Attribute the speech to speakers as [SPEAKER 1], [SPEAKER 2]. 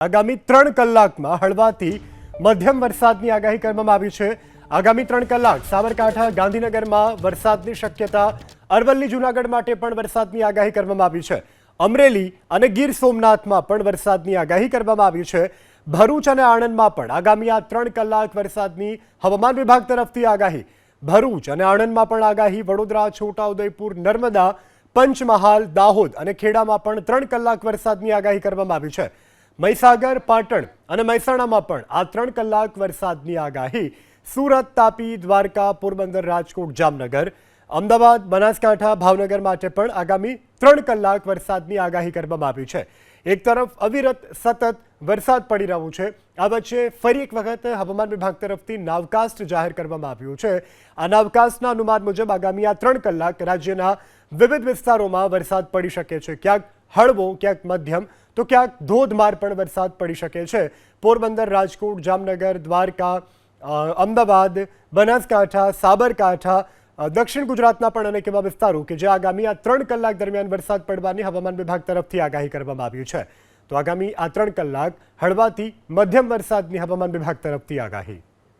[SPEAKER 1] આગામી ત્રણ કલાકમાં હળવાથી મધ્યમ વરસાદની આગાહી કરવામાં આવી છે. આગામી ત્રણ કલાક સાબરકાંઠા, ગાંધીનગરમાં વરસાદની શક્યતા, અરવલ્લી, જૂનાગઢ માટે પણ વરસાદની આગાહી કરવામાં આવી છે. અમરેલી અને ગીર સોમનાથમાં પણ વરસાદની આગાહી કરવામાં આવી છે. ભરૂચ અને આણંદમાં પણ આગામી આ ત્રણ કલાક વરસાદની હવામાન વિભાગ તરફથી આગાહી. ભરૂચ અને આણંદમાં પણ આગાહી. વડોદરા, છોટાઉદેપુર, નર્મદા, પંચમહાલ, દાહોદ અને ખેડામાં પણ ત્રણ કલાક વરસાદની આગાહી કરવામાં આવી છે. મહીસાગર, પાટણ અને મહેસાણામાં પણ આ ત્રણ કલાક વરસાદની આગાહી. સુરત, તાપી, દ્વારકા, પોરબંદર, રાજકોટ, જામનગર, અમદાવાદ, બનાસકાંઠા, ભાવનગર માટે પણ આગામી ત્રણ કલાક વરસાદની આગાહી કરવામાં આવી છે. એક તરફ અવિરત સતત વરસાદ પડી રહ્યો છે. આ વચ્ચે ફરી એક વખત હવામાન વિભાગ તરફથી નાવકાસ્ટ જાહેર કરવામાં આવ્યું છે. આ નાવકાસ્ટના અનુમાન મુજબ આગામી આ ત્રણ કલાક રાજ્યના વિવિધ વિસ્તારોમાં વરસાદ પડી શકે છે. ક્યાંક હળવો ક્યાંક મધ્યમ તો ક્યાંક ધોધમાર પણ વરસાદ પડી શકે છે. પોરબંદર રાજકોટ જામનગર દ્વારકા અ, અમદાવાદ બનાસકાંઠા સાબરકાંઠા અ, દક્ષિણ ગુજરાતના પણ અનેક એવા વિસ્તારો કે જે આગામી આ ત્રણ કલાક દરમિયાન વરસાદ પડવાની હવામાન વિભાગ તરફથી આગાહી કરવામાં આવી છે. તો આગામી આ ત્રણ કલાક હળવાથી મધ્યમ વરસાદની હવામાન વિભાગ તરફથી આગાહી.